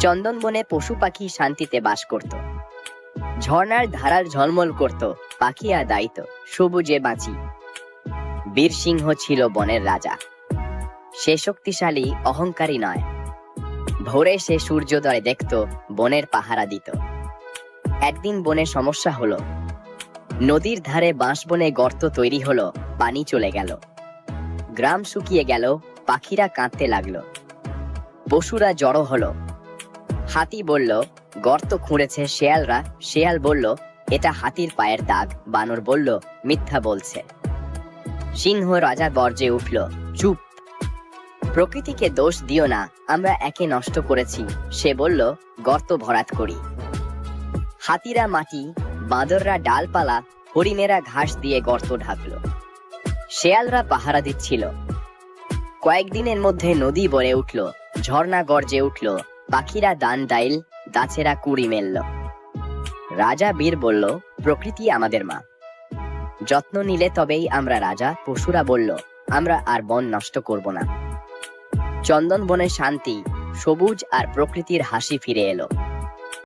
চন্দনবনে পশু পাখি শান্তিতে বাস করত। ঝর্ণার ধারার ঝলমল করত, পাখি আর দায়িত্ব, সবুজে বাঁচি। বীর সিংহ ছিল বনের রাজা। সে শক্তিশালী, অহংকারী নয়। ভোরে সে সূর্যোদয় দেখত, বনের পাহারা দিত। একদিন বনে সমস্যা হলো। নদীর ধারে বাঁশ বনে গর্ত তৈরি হলো, পানি চলে গেল। গ্রাম শুকিয়ে গেল, পাখিরা কাঁদতে লাগল। পশুরা জড়ো হলো। হাতি বলল, গর্ত খুঁড়েছে শেয়ালরা। শেয়াল বলল, এটা হাতির পায়ের দাগ। বানর বলল, মিথ্যা বলছে। সিংহ রাজা গর্জে উঠল, চুপ! প্রকৃতিকে দোষ দিও না, আমরা একে নষ্ট করেছি। সে বলল, গর্ত ভরাট করি। হাতিরা মাটি, বাঁদররা ডালপালা, হরিণেরা ঘাস দিয়ে গর্ত ঢাকল। শেয়ালরা পাহারা দিচ্ছিল। কয়েকদিনের মধ্যে নদী বলে উঠল, ঝর্ণা গর্জে উঠল। পাখিরা দান দাইল গাছেরা কুড়ি মেলল। রাজা বীর বলল, প্রকৃতি আমাদের মা। যত্ন নিলে তবেই আমরা রাজা, পশুরা বলল, আমরা আর বন নষ্ট করব না। চন্দন বনে শান্তি, সবুজ আর প্রকৃতির হাসি ফিরে এলো।